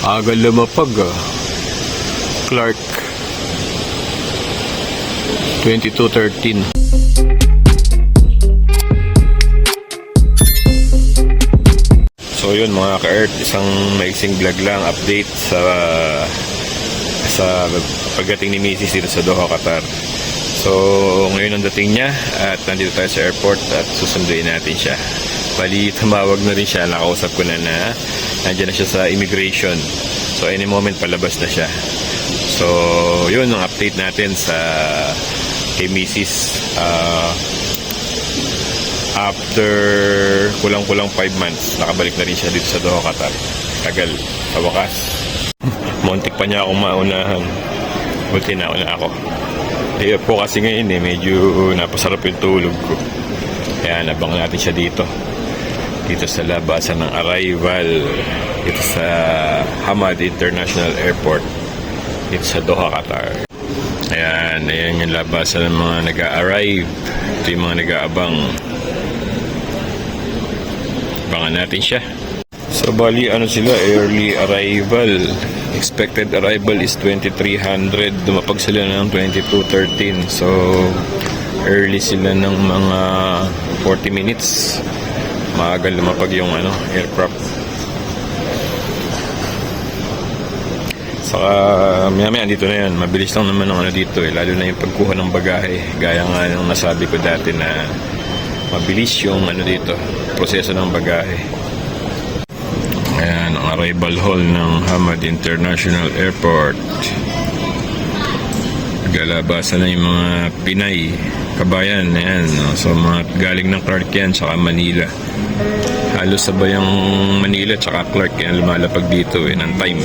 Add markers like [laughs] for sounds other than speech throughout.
Aga lumapag ah. Clark. 2213. So yun mga ka-Earth, isang maiksing vlog lang, update sa sa pagdating ni Mrs. dito sa Doha, Qatar. So ngayon ang dating niya at nandito tayo sa airport at susunduin natin siya. Bali, tumawag na rin siya, nakausap ko na na nandiyan na siya sa immigration. So any moment palabas na siya. So yun ang update natin sa kay Mrs. Ah, after kulang-kulang 5 months, nakabalik na rin siya dito sa Doha, Qatar. Tagal, sa wakas. [laughs] Muntik pa niya akong maunahan. Buti na una ako. Eh po kasi ngayon eh, medyo napasarap yung tulog ko. Kaya nabang natin siya dito. Dito sa labasan ng arrival. Dito sa Hamad International Airport. Dito sa Doha, Qatar. Ayan, ayan yung labasan ng mga nag-a-arrive. Ito yung mga nag-aabang. Abangan natin siya. So, bali, ano sila, early arrival. Expected arrival is 2300. Dumapag sila ng 2213. So, early sila ng mga 40 minutes. Maaga lumapag yung ano, aircraft. Saka maya maya dito na yan. Mabilis lang naman ang ano dito eh. Lalo na yung pagkuha ng bagahe. Gaya nga ng nasabi ko dati na mabilis yung ano dito. Proseso ng bagahe. Ayan, ang arrival hall ng Hamad International Airport. Galabasan na yung mga Pinay. Kabayan, ayan. no? So, mga galing ng Clark yan, saka Manila. Halos sabay ang Manila, tsaka Clark yan lumalapag dito eh, ng time.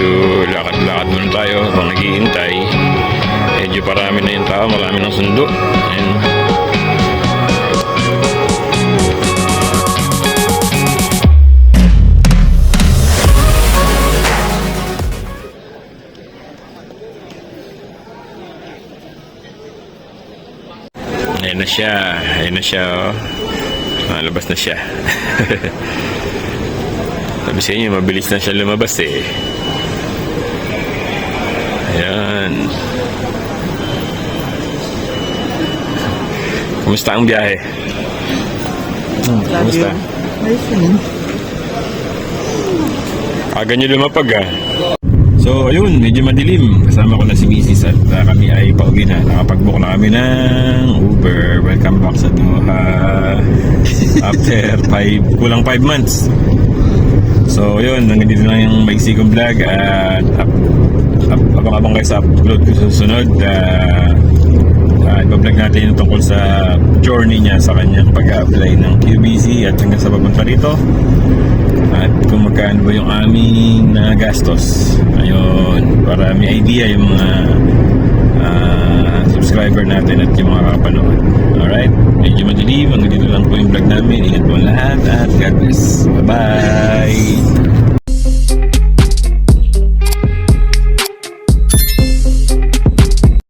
Medyo lakad-lakad muna tayo habang naghihintay. Medyo parami na yung tao, marami ng sundo. Ayan. Ayan na siya. Ayan na siya. Oh. Malabas na siya. [laughs] Sabi sa inyo, mabilis na siya lumabas eh. Ayan. Kumusta ang biyahe? Hmm, kumusta? Ayos naman. Aga nyo lumapag ah. So, ayun, medyo madilim. Kasama ko na si Mrs. at uh, kami ay pauwi na. Nakapag-book na kami ng Uber. Welcome back sa Doha. [laughs] After five, kulang 5 months. So, yun, nandito na yung Magsigong Vlog at abang-abang kayo sa upload ko sa susunod. Uh, uh, ibablog natin yung tungkol sa journey niya sa kanyang pag-apply ng QBC at hanggang sa papunta rito. At kung magkano ba yung aming na gastos. Ayun, para may idea yung mga ah, subscriber natin at yung mga kapanood. Alright? Medyo madilim. Hanggang dito lang po yung vlog namin. Ingat po lahat at God bless. Bye-bye!